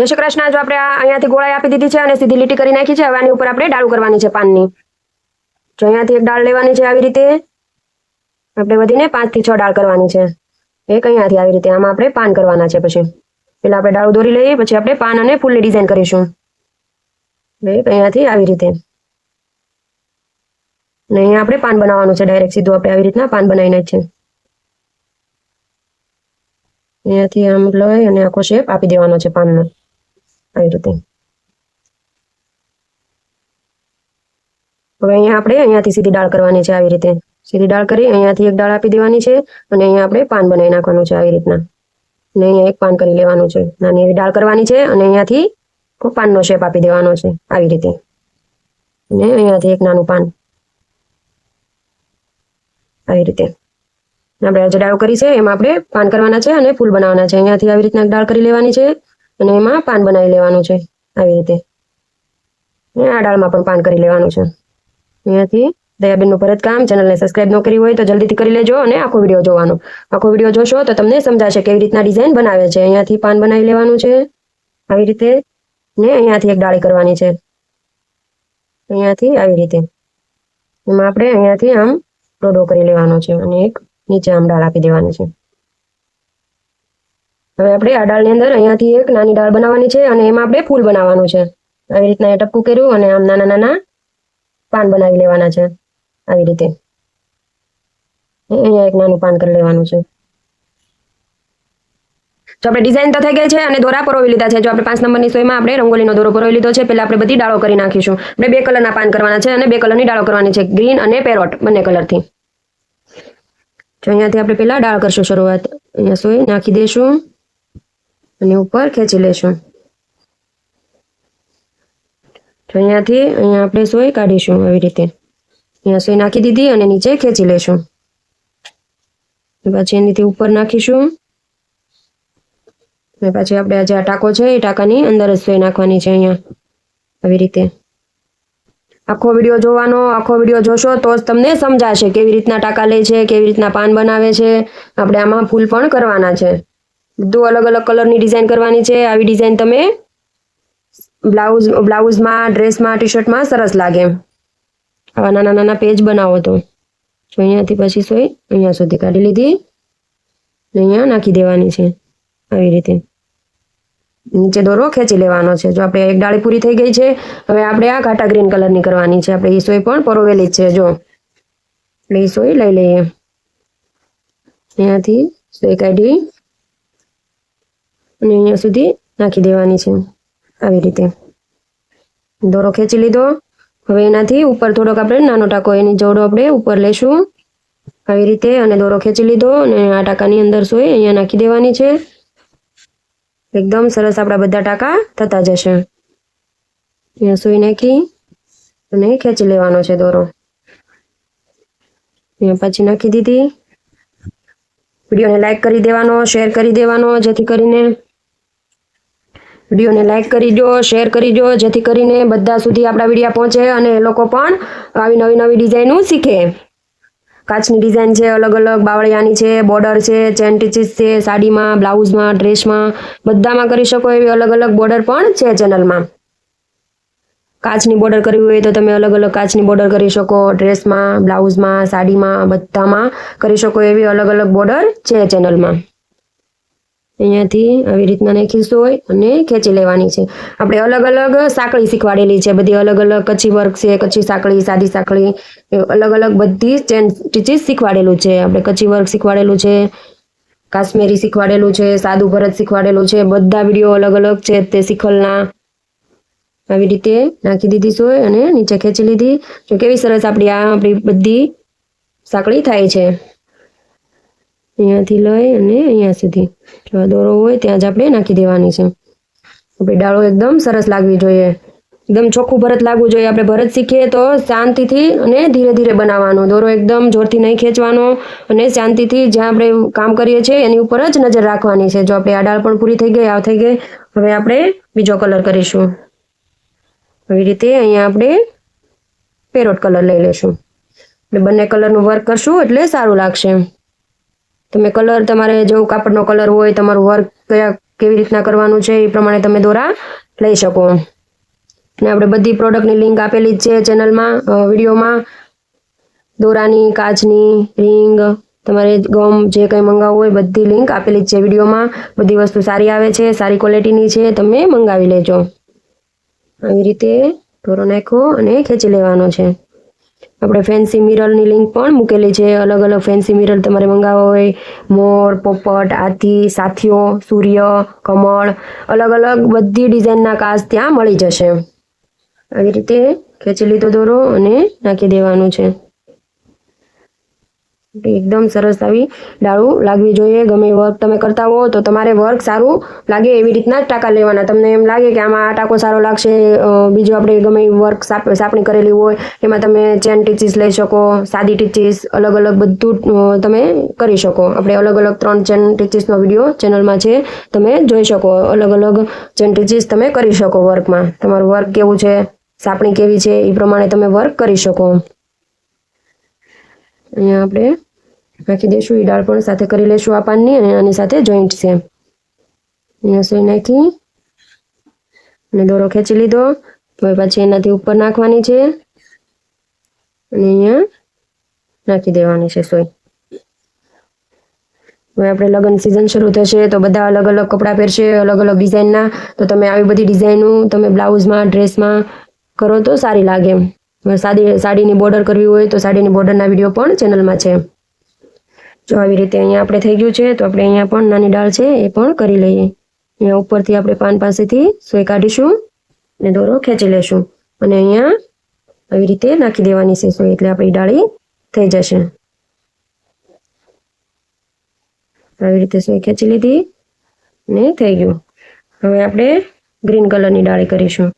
જય શ્રી કૃષ્ણ. જો આપણે અહીંયાથી ગોળાઈ આપી દીધી છે અને સીધી લીટી કરી નાખી છે. હવે આની ઉપર આપણે ડાળું કરવાની છે પાનની. જો અહીંયાથી એક ડાળ લેવાની છે આવી રીતે. આપણે વધીને પાંચથી છ ડાળ કરવાની છે. એક અહીંયાથી આવી રીતે. આમાં આપણે પાન કરવાના છે પછી. પેલા આપણે ડાળું દોરી લઈએ, પછી આપણે પાન અને ફૂલની ડિઝાઇન કરીશું. એક અહીંયાથી આવી રીતે. અને અહીંયા આપણે પાન બનાવવાનું છે. ડાયરેક્ટ સીધું આપણે આવી રીતના પાન બનાવીને છે. અહીંયાથી આમ લઈ અને આખો શેપ આપી દેવાનો છે પાનનો. આવી રીતે હવે અહીંયા આપણે અહીંયાથી સીધી ડાળ કરવાની છે આવી રીતે. સીધી ડાળ કરી, અહીંયાથી એક ડાળ આપી દેવાની છે અને અહીંયા આપણે પાન બનાવી નાખવાનું છે આવી રીતના. અને અહીંયા એક પાન કરી લેવાનું છે. નાની એવી ડાળ કરવાની છે અને અહીંયાથી પાનનો શેપ આપી દેવાનો છે આવી રીતે. અને અહીંયાથી એક નાનું પાન. આવી રીતે. આપણે જે ડાળ કરી છે, એમાં આપણે પાન કરવાના છે અને ફૂલ બનાવવાના છે. અહીંયાથી આવી રીતના એક ડાળ કરી લેવાની છે. અને એમાં પાન બનાવી લેવાનું છે આવી રીતે. ને આ ડાળમાં પણ પાન કરી લેવાનું છે. અહીંયાથી દયાબેનનું ભરત કામ, ચેનલને સબસ્ક્રાઇબ ન કરી હોય તો જલ્દીથી કરી લેજો અને આખો વીડિયો જોવાનો. આખો વીડિયો જોશો તો તમને સમજાશે કેવી રીતના ડિઝાઇન બનાવે છે. અહીંયાથી પાન બનાવી લેવાનું છે. આવી રીતે ને અહીંયાથી એક ડાળી કરવાની છે. અહીંયાથી આવી રીતે. એમાં આપણે અહીંયાથી આમ ડોડો કરી લેવાનો છે અને એક નીચે આમ ડાળ આપી દેવાની છે. હવે આપણે આ ડાળની અંદર અહીંયાથી એક નાની ડાળ બનાવવાની છે અને એમાં આપણે ફૂલ બનાવવાનું છે. આવી રીતના એ ટપકું કર્યું અને આમ નાના નાના પાન બનાવી લેવાના છે. આવી રીતે. અહીંયા એક નાનું પાન કરી લેવાનું છે. જો આપણે ડિઝાઇન તો થઈ ગઈ છે અને દોરા પરોવી લીધા છે. જો આપણે પાંચ નંબરની સોયમાં આપણે રંગોલીનો દોરો પરોવી લીધો છે. પહેલાં આપણે બધી ડાળો કરી નાખીશું. આપણે બે કલરના પાન કરવાના છે અને બે કલરની ડાળો કરવાની છે. ગ્રીન અને પેરોટ બંને કલરથી. જો અહીંયાથી આપણે પહેલાં ડાળ કરશું શરૂઆત. અહીંયા સોય નાખી દઈશું અને ઉપર ખેંચી લેશું. તો અહીંયાથી અહીંયા આપણે સોય કાઢીશું આવી રીતે. અહીંયા સોય નાખી દીધી અને નીચે ખેંચી લેશું. પછી એનીથી ઉપર નાખીશું. અને પછી આપણે જે આ ટાંકો છે એ ટાંકાની અંદર જ સોય નાખવાની છે અહીંયા. આવી રીતે. આખો વીડિયો જોવાનો, આખો વીડિયો જોશો તો જ તમને સમજાશે કેવી રીતના ટાંકા લે છે, કેવી રીતના પાન બનાવે છે. આપણે આમાં ફૂલ પણ કરવાના છે. બધું અલગ અલગ કલરની ડિઝાઇન કરવાની છે. આવી ડિઝાઇન તમે બ્લાઉઝ, બ્લાઉઝમાં, ડ્રેસમાં ટી શર્ટમાં સરસ લાગે. આવા નાના નાના પેજ બનાવો તો. અહીંયાથી પછી સોય, અહીંયા સુધી કાઢી લીધી. અહીંયા નાખી દેવાની છે. આવી રીતે. નીચે દોરો ખેંચી લેવાનો છે. જો આપણે એક ડાળી પૂરી થઈ ગઈ છે, હવે આપણે આ ઘાટા ગ્રીન કલરની કરવાની છે. આપણે એ સોય પણ પરોવેલી છે, જો. એટલે એ સોય લઈ લઈએ. અહીંયાથી સોય કાઢી અને અહીંયા સુધી નાખી દેવાની છે. આવી રીતે. દોરો ખેંચી લીધો. હવે એનાથી ઉપર થોડોક આપણે નાનો ટાંકો એની જોડો આપણે ઉપર લેશું. આવી રીતે અને દોરો ખેંચી લીધો અને આ ટાંકાની અંદર સોય અહીંયા નાખી દેવાની છે. એકદમ સરસ આપણા બધા ટાંકા થતા જશે. અહીંયા સોય નાખી અને ખેંચી લેવાનો છે દોરો. અહીંયા પાછી નાખી દીધી. વિડીયોને લાઈક કરી દેવાનો, શેર કરી દેવાનો, જેથી કરીને વિડીયોને લાઈક કરી દો, શેર કરી દો, જેથી કરીને બધા સુધી આપણા વિડીયા પહોંચે અને એ લોકો પણ આવી નવી નવી ડિઝાઇનો શીખે. કાચની ડિઝાઇન છે અલગ અલગ, બાવળિયાની છે, બોર્ડર છે ચેન ટીચીસ છે, સાડીમાં, બ્લાઉઝમાં, ડ્રેસમાં, બધામાં કરી શકો એવી અલગ અલગ બોર્ડર પણ છે ચેનલમાં. કાચની બોર્ડર કરવી હોય તો તમે અલગ અલગ કાચની બોર્ડર કરી શકો, ડ્રેસમાં, બ્લાઉઝમાં, સાડીમાં, બધામાં કરી શકો એવી અલગ અલગ બોર્ડર છે ચેનલમાં. અહીંયાથી આવી રીતના નાખી હોય અને ખેંચી લેવાની છે. આપણે અલગ અલગ સાંકળી શીખવાડેલી છે. બધી અલગ અલગ કચ્છી વર્ક છે, કચ્છી સાંકળી, સાદી સાંકળી અલગ અલગ બધી ચેન સ્ટીચીસ શીખવાડેલું છે. આપણે કચ્છી વર્ક શીખવાડેલું છે, કાશ્મીરી શીખવાડેલું છે, સાદું ભરત શીખવાડેલું છે. બધા વીડિયો અલગ અલગ છે. તે શીખલના આવી રીતે નાખી દીધી સોય અને નીચે ખેંચી લીધી. જો કેવી સરસ આપણી આ આપણી બધી સાંકળી થાય છે. અહીંયાથી લઈ અને અહીંયા સુધી. જો દોરો હોય ત્યાં જ આપણે નાખી દેવાની છે. આપણે ડાળો એકદમ સરસ લાગવી જોઈએ. એકદમ ચોખ્ખું ભરત લાગવું જોઈએ. આપણે ભરત શીખીએ તો શાંતિથી અને ધીરે ધીરે બનાવવાનો. દોરો એકદમ જોરથી નહીં ખેંચવાનો અને શાંતિથી જ્યાં આપણે કામ કરીએ છીએ એની ઉપર જ નજર રાખવાની છે. જો આપણે આ ડાળ પણ પૂરી થઈ ગઈ, આ થઈ ગઈ, હવે આપણે બીજો કલર કરીશું. આવી રીતે અહીંયા આપણે પેરોટ કલર લઈ લેશું એટલે બંને કલરનું વર્ક કરશું એટલે સારું લાગશે. તમે કલર તમારે જો કાપડનો કલર હોય, તમારું વર્ક કયા, કેવી રીતના કરવાનું છે, એ પ્રમાણે તમે દોરા લઈ શકો. અને આપણે બધી પ્રોડક્ટની લિંક આપેલી જ છે ચેનલમાં વિડીયોમાં દોરાની, કાચની રિંગ તમારે ગમ, જે કંઈ મંગાવવું હોય, બધી લિંક આપેલી જ છે વિડીયોમાં બધી વસ્તુ સારી આવે છે, સારી ક્વોલિટીની છે, તમે મંગાવી લેજો. આવી રીતે દોરો નાખો અને ખેંચી લેવાનો છે. આપણે ફેન્સી મિરરની લિંક પણ મૂકેલી છે. અલગ અલગ ફેન્સી મિરર તમારે મંગાવવા હોય, મોર, પોપટ આથી સાથીઓ, સૂર્ય, કમળ, અલગ અલગ બધી ડિઝાઇનના કાચ ત્યાં મળી જશે. આવી રીતે ખેંચી લીધો દોરો અને નાખી દેવાનું છે. એકદમ સરસ આવી ડાળું લાગવી જોઈએ. ગમે વર્ક તમે કરતા હો તો તમારે વર્ક સારું લાગે એવી રીતના જ ટાંકા લેવાના. તમને એમ લાગે કે આમાં આ ટાંકો સારો લાગશે બીજું આપણે ગમે વર્ક સાપણી કરેલી હોય એમાં તમે ચેન ટીચીસ લઈ શકો, સાદી ટીચીસ અલગ અલગ બધું તમે કરી શકો. આપણે અલગ અલગ ત્રણ ચેન ટીચીસનો વીડિયો ચેનલમાં છે. તમે જોઈ શકો. અલગ અલગ ચેન ટીચીસ તમે કરી શકો વર્કમાં તમારું વર્ક કેવું છે? સાપણી કેવી છે? એ પ્રમાણે તમે વર્ક કરી શકો. અહીંયા આપણે નાખી દઈશું એ દાળ પણ સાથે કરી લઈશું આ પાનની અને આની સાથે જોઈન્ટ છે. અહીંયા સોઈ નાખી અને દોરો ખેંચી લીધો. હવે પછી એનાથી ઉપર નાખવાની છે. અને અહીંયા નાખી દેવાની છે સોઈ. હવે આપણે લગ્ન સિઝન શરૂ થશે તો બધા અલગ અલગ કપડાં પહેરશે, અલગ અલગ ડિઝાઇનના તો તમે આવી બધી ડિઝાઇનો તમે બ્લાઉઝમાં ડ્રેસમાં કરો તો સારી લાગે હવે સાદી સાડીની બોર્ડર કરવી હોય તો સાડીની બોર્ડરના વીડિયો પણ ચેનલમાં છે. જો આવી રીતે અહીંયા આપણે થઈ ગયું છે, તો આપણે અહીંયા પણ નાની ડાળ છે, એ પણ કરી લઈએ. અહીંયા ઉપરથી આપણે પાન પાસેથી સોય કાઢીશું અને દોરો ખેંચી લેશું. અને અહીંયા આવી રીતે નાખી દેવાની છે સોય, એટલે આપણી ડાળી થઈ જશે. આવી રીતે સોય ખેંચી લીધી ને થઈ ગયું. હવે આપણે ગ્રીન કલરની ડાળી કરીશું.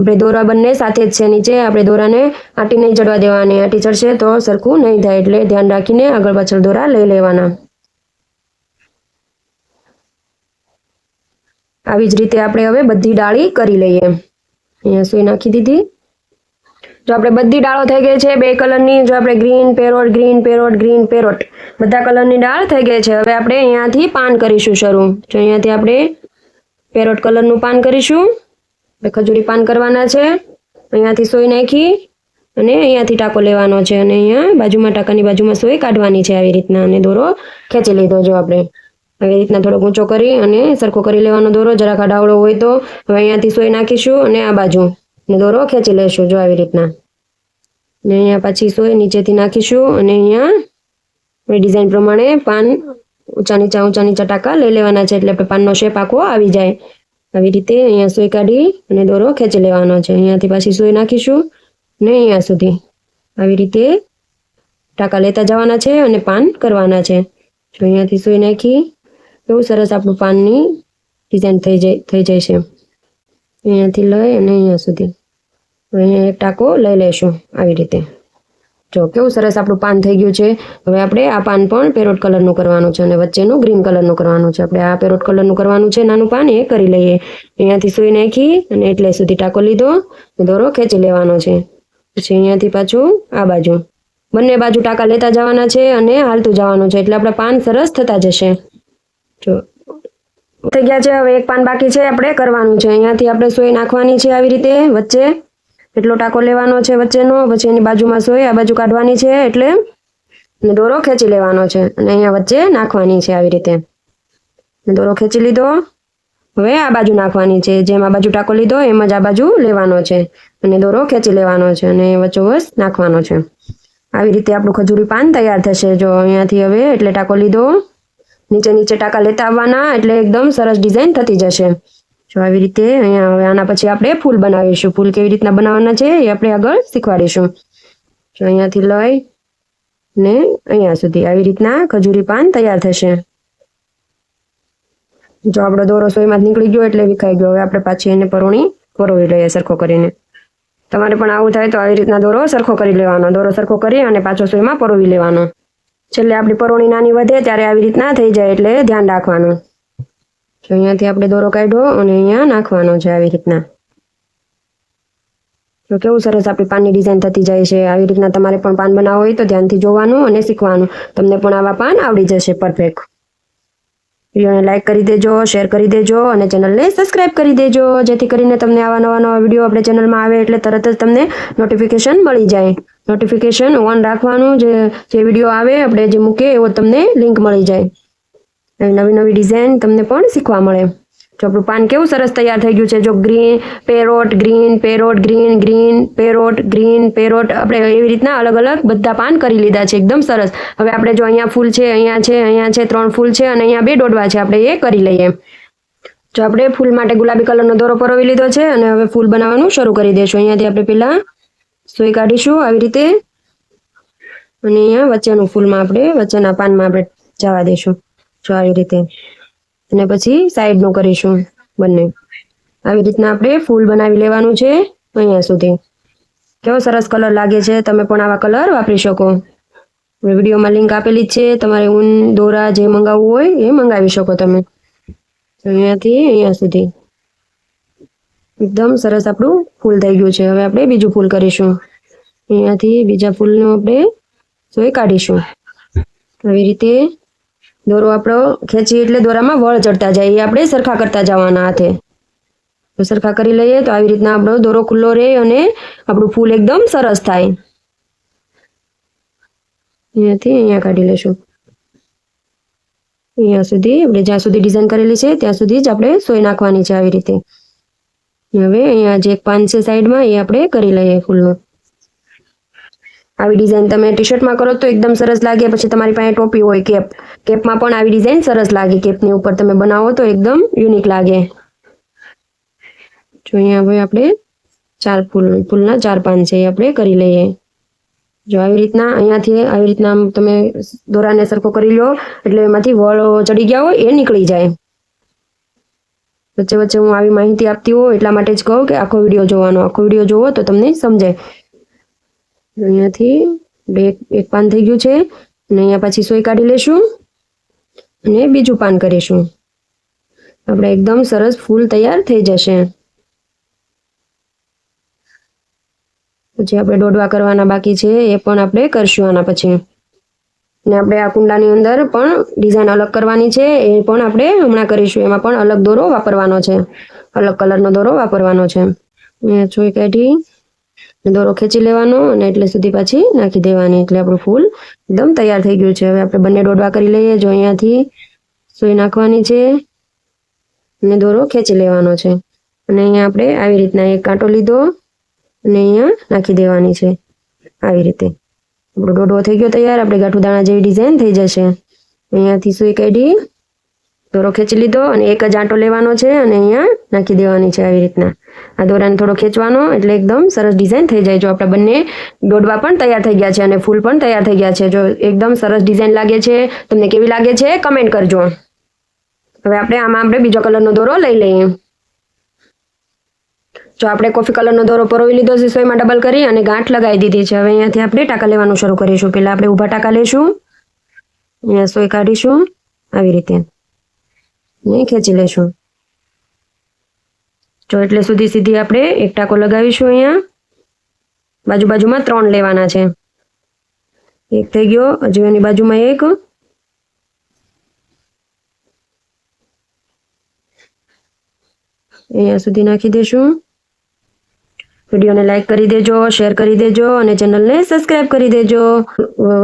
આપણે દોરા બંને સાથે જ છે નીચે. આપણે દોરાને આંટી નહીં ચડવા દેવાની. આંટી ચડશે તો સરખું નહીં થાય. એટલે ધ્યાન રાખીને આગળ પાછળ દોરા લઈ લેવાના. આવી જ રીતે આપણે હવે બધી ડાળી કરી લઈએ. અહીંયા સુઈ નાખી દીધી. જો આપણે બધી ડાળો થઈ ગઈ છે, બે કલરની, જો આપણે green, parrot green parrot green, parrot. બધા કલરની ડાળ થઈ ગઈ છે. હવે આપણે અહીંયાથી પાન કરીશું શરૂ. જો અહીંયાથી આપણે પેરોટ કલરનું પાન કરીશું. ખજૂરી પાન કરવાના છે. અહીંયાથી સોય નાખી અને અહીંયાથી ટાંકો લેવાનો છે અને અહીંયા બાજુમાં ટાંકાની બાજુમાં સોય કાઢવાની છે આવી રીતના. અને દોરો ખેંચી લીધો જો આપણે. આવી રીતના થોડોક ઊંચો કરી અને સરખો કરી લેવાનો દોરો. જરાક આડાવડો હોય તો હવે અહીંયાથી સોય નાખીશું અને આ બાજુ. ને દોરો ખેંચી લેશું જો આવી રીતના. ને અહીંયા પાછી સોય નીચેથી નાખીશું અને અહીંયા ડિઝાઇન પ્રમાણે પાન ઊંચા નીચા ઊંચા નીચા ટાંકા લઈ લેવાના છે એટલે આપણે પાનનો શેપ આખો આવી જાય. આવી રીતે અહીંયા સોય કાઢી અને દોરો ખેંચી લેવાનો છે. અહીંયાથી પાછી સોય નાખીશું ને અહીંયા સુધી. આવી રીતે ટાંકા લેતા જવાના છે અને પાન કરવાના છે. જો અહીંયાથી સોય નાખી એવું સરસ આપણું પાનની ડિઝાઇન થઈ જાય થઈ જાય છે અહીંયાથી લઈ અને અહીંયા સુધી. અહીંયા એક ટાંકો લઈ લેશું આવી રીતે. જો કેવું સરસ આપણું પાન થઈ ગયું છે. હવે આપણે આ પાન પણ પેરોટ કલરનું કરવાનું છે અને વચ્ચેનું ગ્રીન કલરનું કરવાનું છે. આપણે આ પેરોટ કલરનું કરવાનું છે, નાનું પાન એ કરી લઈએ. અહીંયાથી સુઈ નાખી અને એટલે સુધી ટાંકો લીધો. દોરો ખેંચી લેવાનો છે. પછી અહીંયાથી પાછું આ બાજુ. બંને બાજુ ટાંકા લેતા જવાના છે અને હાલતું જવાનું છે. એટલે આપણા પાન સરસ થતા જશે. જો થઈ ગયા છે. હવે એક પાન બાકી છે આપણે કરવાનું છે. અહીંયાથી આપણે સોય નાખવાની છે આવી રીતે વચ્ચે. એટલો ટાંકો લેવાનો છે વચ્ચેનો, પછી એની બાજુમાં સોય, આ બાજુ કાઢવાની છે એટલે દોરો ખેંચી લેવાનો છે અને અહીંયા વચ્ચે નાખવાની છે આવી રીતે. દોરો ખેંચી લીધો. હવે આ બાજુ નાખવાની છે, જેમ આ બાજુ ટાંકો લીધો એમ જ આ બાજુ લેવાનો છે. અને દોરો ખેંચી લેવાનો છે અને વચ્ચોવચ નાખવાનો છે. આવી રીતે આપણું ખજૂરી પાન તૈયાર થશે. જો અહીંયાથી હવે એટલે ટાંકો લીધો. નીચે નીચે ટાંકા લેતા આવવાના એટલે એકદમ સરસ ડિઝાઇન થતી જશે. જો આવી રીતે અહીંયા હવે આના પછી આપણે ફૂલ બનાવીશું. ફૂલ કેવી રીતના બનાવવાના છે એ આપણે આગળ શીખવાડીશું. જો અહીંયાથી લઈ ને અહીંયા સુધી આવી રીતના ખજૂરી પાન તૈયાર થશે. જો આપણો દોરો સોયમાં નીકળી ગયો એટલે વિખાઈ ગયો. હવે આપણે પાછી એને પરોણી પરોવી લઈએ સરખો કરીને. તમારે પણ આવું થાય તો આવી રીતના દોરો સરખો કરી લેવાનો. દોરો સરખો કરી અને પાછો સોયમાં પરોવી લેવાનો. છેલ્લે આપણી પરોણી નાની વધે ત્યારે આવી રીતના થઈ જાય એટલે ધ્યાન રાખવાનું. જો અહીંયાથી આપણે દોરો કાઢ્યો અને અહીંયા નાખવાનો છે આવી રીતના. તો કેવું સરસ આપણી પાનની ડિઝાઇન થતી જાય છે. આવી રીતના તમારે પણ પાન બનાવવું હોય તો ધ્યાનથી જોવાનું અને શીખવાનું. તમને પણ આવા પાન આવડી જશે પરફેક્ટ વિડીયોને લાઇક કરી દેજો શેર કરી દેજો અને ચેનલને સબસ્ક્રાઇબ કરી દેજો. જેથી કરીને તમને આવા નવા નવા વીડિયો આપણે ચેનલમાં આવે એટલે તરત જ તમને નોટિફિકેશન મળી જાય. નોટિફિકેશન ઓન રાખવાનું. જે જે વીડિયો આવે, આપણે જે મૂકીએ એવો તમને લિંક મળી જાય. નવી નવી ડિઝાઇન તમને પણ શીખવા મળે. જો આપણું પાન કેવું સરસ તૈયાર થઈ ગયું છે, જો green parrot green parrot green green parrot green parrot આપણે એવી રીતના અલગ અલગ બધા પાન કરી લીધા છે, એકદમ સરસ. હવે આપણે જો અહીંયા ફૂલ છે, અહીંયા છે અહીંયા છે, ત્રણ ફૂલ છે અને અહીંયા બે દોડવા છે, આપણે એ કરી લઈએ. જો આપણે ફૂલ માટે ગુલાબી કલરનો દોરો પરોવી લીધો છે અને હવે ફૂલ બનાવવાનું શરૂ કરી દઈશું. અહીંયાથી આપણે પહેલાં સોય કાઢીશું આવી રીતે. અને અહીંયા વચ્ચેનું ફૂલમાં આપણે, વચ્ચેના પાનમાં આપણે જવા દઈશું. જો આવી રીતે. અને પછી સાઈડનું કરીશું બંને. આવી રીતના આપણે ફૂલ બનાવી લેવાનું છે અહીંયા સુધી. કેવો સરસ કલર લાગે છે, તમે પણ આવા કલર વાપરી શકો. વિડીયોમાં લિંક આપેલી જ છે, તમારે ઊન, દોરા જે મંગાવવું હોય એ મંગાવી શકો તમે. અહીંયાથી અહીંયા સુધી. એકદમ સરસ આપણું ફૂલ થઈ ગયું છે. હવે આપણે બીજું ફૂલ કરીશું. અહીંયાથી બીજા ફૂલનું આપણે સોય કાઢીશું. આવી રીતે દોરો આપણો ખેંચી એટલે દોરામાં વળ ચડતા જાય, એ આપણે સરખા કરતા જવાના હાથે. તો સરખા કરી લઈએ તો આવી રીતના આપણો દોરો ખુલ્લો રહે અને આપણું ફૂલ એકદમ સરસ થાય. અહીંયાથી અહીંયા કાઢી લેશું અહીંયા સુધી, આપણે જ્યાં સુધી ડિઝાઇન કરેલી છે, ત્યાં સુધી જ આપણે સોય નાખવાની છે આવી રીતે. હવે અહીંયા જે પાન છે સાઈડમાં, એ આપણે કરી લઈએ ફૂલનું. આવી ડિઝાઇન તમે ટી શર્ટમાં કરો તો એકદમ સરસ લાગે. પછી તમારી પાસે ટોપી હોય કેપ કેપમાં પણ આવી ડિઝાઇન સરસ લાગે. કેપની ઉપર તમે બનાવો તો એકદમ યુનિક લાગે. જો અહીંયા હવે આપણે ચાર ફૂલ, ફૂલના ચાર પાન છે એ આપણે કરી લઈએ. જો આવી રીતના અહીંયાથી આવી રીતના તમે દોરાને સરખો કરી લો, એટલે એમાંથી વળ ચડી ગયા હોય એ નીકળી જાય. વચ્ચે વચ્ચે હું આવી માહિતી આપતી હોઉં એટલા માટે જ કહું કે આખો વીડિયો જોવાનો. આખો વીડિયો જોવો તો તમને સમજાય. અહીંયાથી બે, એક પાન થઈ ગયું છે, અને અહીંયા પછી સોય કાઢી લેશું, અને બીજું પાન કરીશું. આપણે એકદમ સરસ ફૂલ તૈયાર થઈ જશે. પછી આપણે દોડવા કરવાના બાકી છે, એ પણ આપણે કરશું આના પછી. અને આપણે આ કુંડાની અંદર પણ ડિઝાઇન અલગ કરવાની છે, એ પણ આપણે હમણાં કરીશું. એમાં પણ અલગ દોરો વાપરવાનો છે. અલગ કલરનો દોરો વાપરવાનો છે. અહીંયા છોઈ કાઢી. દોરો ખેંચી લેવાનો અને એટલે સુધી પાછી નાખી દેવાની એટલે આપણું ફૂલ એકદમ તૈયાર થઈ ગયું છે. હવે આપણે બંને દોડવા કરી લઈએ જો અહીંયાથી સુઈ નાખવાની છે અને દોરો ખેંચી લેવાનો છે. અને અહીંયા આપણે આવી રીતના એક કાંટો લીધો અને અહીંયા નાખી દેવાની છે. આવી રીતે આપણો દોડવો થઈ ગયો તૈયાર. આપણે ગાંઠું દાણા જેવી ડિઝાઇન થઈ જશે. અહીંયાથી સુઈ કાઢી દોરો ખેંચી લીધો અને એક જ આંટો લેવાનો છે અને અહીંયા નાખી દેવાની છે આવી રીતના. આ દોરાને થોડો ખેંચવાનો એટલે એકદમ સરસ ડિઝાઇન થઈ જાય. જો આપણે બંને દોડવા પણ તૈયાર થઈ ગયા છે અને ફૂલ પણ તૈયાર થઈ ગયા છે. જો એકદમ સરસ ડિઝાઇન લાગે છે. તમને કેવી લાગે છે? કમેન્ટ કરજો. હવે આપણે આમાં આપણે બીજો કલરનો દોરો લઈ લઈએ. જો આપણે કોફી કલરનો દોરો પરોવી લીધો છે, સોયમાં ડબલ કરી અને ગાંઠ લગાવી દીધી છે. હવે અહીંયાથી આપણે ટાંકા લેવાનું શરૂ કરીશું. પહેલાં આપણે ઊભા ટાંકા લેશું. અહીંયા સોય કાઢીશું. આવી રીતે. ને ખેંચી લેશું. જો એટલે સુધી સીધી આપણે એક ટાંકો લગાવીશું અહીંયા. બાજુ બાજુમાં ત્રણ લેવાના છે. એક થઈ ગયો, હજુ એની બાજુમાં એક. અહીંયા સુધી નાખી દેશું. વિડીયોને લાઈક કરી દેજો શેર કરી દેજો અને ચેનલને સબસ્ક્રાઇબ કરી દેજો.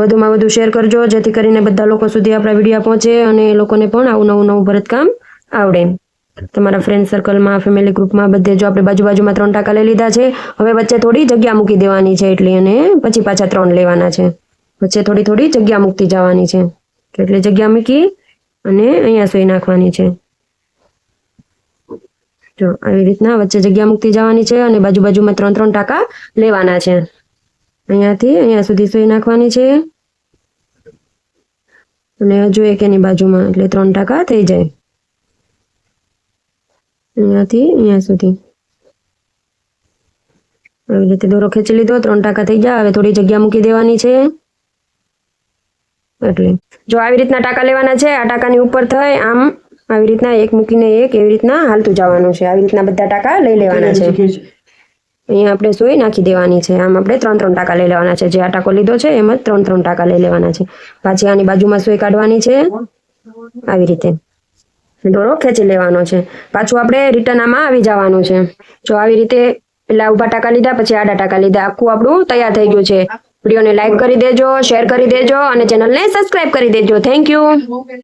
વધુમાં વધુ શેર કરજો, જેથી કરીને બધા લોકો સુધી આપણા વીડિયો પહોંચે અને એ લોકોને પણ આવું નવું નવું ભરતકામ આવડે. તમારા ફ્રેન્ડ સર્કલમાં ફેમિલી ગ્રુપમાં બધે જો આપણે બાજુ બાજુમાં ત્રણ ટાંકા લઈ લીધા છે, હવે વચ્ચે થોડી જગ્યા મૂકી દેવાની છે એટલી અને પછી પાછા ત્રણ લેવાના છે. વચ્ચે થોડી થોડી જગ્યા મૂકતી જવાની છે. એટલે જગ્યા મૂકી અને અહીંયા સોઈ નાખવાની છે. જો, આવી રીતના વચ્ચે જગ્યા મૂકતી જવાની છે અને બાજુ બાજુમાં ત્રણ ત્રણ ટાંકા લેવાના છે. અહીંયાથી અહીંયા સુધી સોઈ નાખવાની છે. અને હજુ એક એની બાજુમાં, એટલે ત્રણ ટાંકા થઈ જાય. અહીંયાથી અહીંયા સુધી. આવી રીતે દોરો ખેંચી લીધો, ત્રણ ટાંકા થઈ ગયા, હવે થોડી જગ્યા મૂકી દેવાની છે. એટલે, જો આવી રીતના ટાંકા લેવાના છે, આ ટાંકાની ઉપર થઈ, આમ આવી રીતના એક મૂકીને એક એવી રીતના હાલતું જવાનું છે. આવી રીતના બધા ટાંકા લઈ લેવાના છે. અહીંયા આપણે સોય નાખી દેવાની છે. આમ આપણે ત્રણ ત્રણ ટાંકા લઈ લેવાના છે. જે આ ટાંકો લીધો છે એમ જ ત્રણ ત્રણ ટાંકા લઈ લેવાના છે. પાછી આની બાજુમાં સોય કાઢવાની છે. આવી રીતે. દોરો ખેંચી લેવાનો છે. પાછું આપણે રિટર્ન આમાં આવી જવાનું છે. જો આવી રીતે પેલા ઊભા ટાંકા લીધા પછી આડા ટાંકા લીધા. આખું આપણું તૈયાર થઈ ગયું છે. વિડીયોને લાઈક કરી દેજો શેર કરી દેજો અને ચેનલને સબસ્ક્રાઇબ કરી દેજો. Thank you